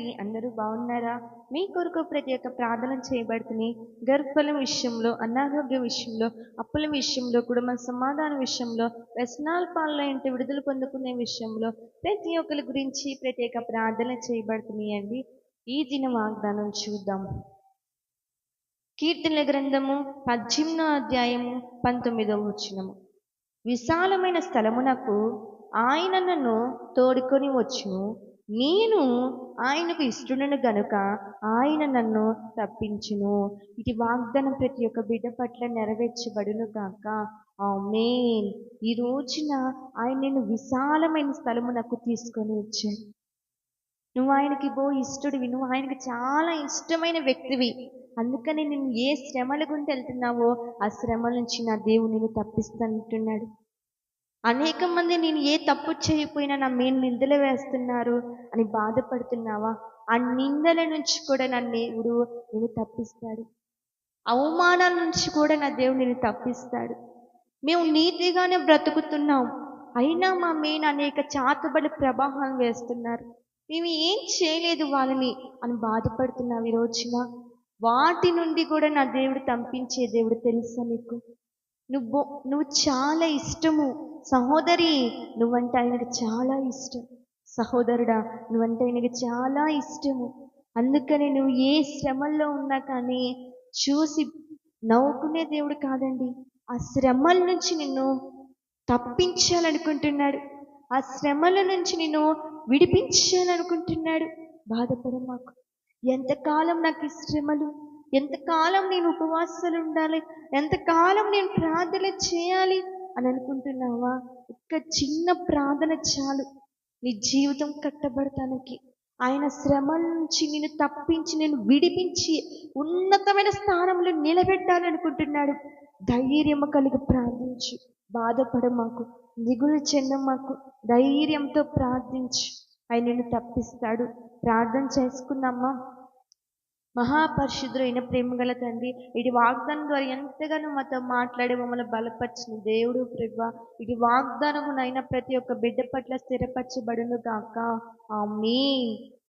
తండ్రి అందరూ బాగున్నారా? మీ కొరకు ప్రతి ఒక్క ప్రార్థన చేయబడుతుంది. గర్భఫలం విషయంలో అనారోగ్య విషయంలో అప్పుల విషయంలో కుటుంబ సమాధాన విషయంలో వ్యసనాల పాలన ఇంటి విడుదల పొందుకునే విషయంలో ప్రతి ఒక్కరి గురించి ప్రత్యేక ప్రార్థన చేయబడుతున్నాయి అండి. ఈ దిన వాగ్దానం చూద్దాం. కీర్తనల గ్రంథము పద్దెనిమిదో అధ్యాయము పంతొమ్మిదవ వచ్చినము విశాలమైన స్థలమునకు ఆయన నన్ను తోడుకొని వచ్చును. నేను ఆయనకు ఇష్టడును గనుక ఆయన నన్ను తప్పించును. ఇది వాగ్దానం ప్రతి ఒక్క బిడ్డ పట్ల నెరవేర్చబడును కాక ఆమేన్. ఈ రోజున ఆయన నేను విశాలమైన స్థలము నాకు తీసుకొని వచ్చాను నువ్వు ఆయనకి బో ఇష్టడివి. నువ్వు ఆయనకి చాలా ఇష్టమైన వ్యక్తివి. అందుకని నేను ఏ శ్రమల గుండా వెళ్తున్నావో ఆ శ్రమల నుంచి నా దేవుడు నేను తప్పిస్తానంటున్నాడు. అనేక మంది నేను ఏ తప్పు చేయకపోయినా నా మీద నిందలు వేస్తున్నారు అని బాధపడుతున్నావా? ఆ నిందల నుంచి కూడా నా దేవుడు నేను తప్పిస్తాడు. అవమానాల నుంచి కూడా నా దేవుడు నేను తప్పిస్తాడు. మేము నీతిగానే బ్రతుకుతున్నాం. అయినా మా మీద అనేక చాతబడి ప్రభావం వేస్తున్నారు. మేము ఏం చేయలేదు వాళ్ళని అని బాధపడుతున్నావు ఈ రోజున. వాటి నుండి కూడా నా దేవుడు తప్పించే దేవుడు తెలుసా మీకు? నువ్వు నువ్వు చాలా ఇష్టము. సహోదరి నువ్వంటే ఆయనకు చాలా ఇష్టం. సహోదరుడా నువ్వంటే ఆయనకి చాలా ఇష్టము. అందుకని నువ్వు ఏ శ్రమల్లో ఉన్నా కానీ చూసి నవ్వుకునే దేవుడు కాదండి. ఆ శ్రమల నుంచి నిన్ను తప్పించాలనుకుంటున్నాడు. ఆ శ్రమల నుంచి నిన్ను విడిపించాలనుకుంటున్నాడు. బాధపడమాకు. ఎంతకాలం నాకు ఈ శ్రమలు? ఎంతకాలం నేను ఉపవాసాలు ఉండాలి ఎంతకాలం నేను ప్రార్థన చేయాలి? అని అనుకుంటున్నావా? ఒక్క చిన్న ప్రార్థన చాలు. నీ జీవితం కట్టబడటానికి. ఆయన శ్రమ నుంచి నేను తప్పించి నేను విడిపించి ఉన్నతమైన స్థానంలో నిలబెట్టాలనుకుంటున్నాడు ధైర్యము కలిగి ప్రార్థించు. బాధపడ మాకు. దిగులు చెంద మాకు. ధైర్యంతో ప్రార్థించు. ఆయన నిన్ను తప్పిస్తాడు. ప్రార్థన చేసుకున్నామా మహాపరిశుద్ధుడైన ప్రేమగల తండ్రి ఇటు వాగ్దానం ద్వారా ఎంతగానో మాతో మాట్లాడి మమ్మల్ని బలపరిచిన దేవుడు ప్రభా. ఇటు వాగ్దానమునైనా ప్రతి ఒక్క బిడ్డ పట్ల స్థిరపరచబడును గాక. ఆమేన్.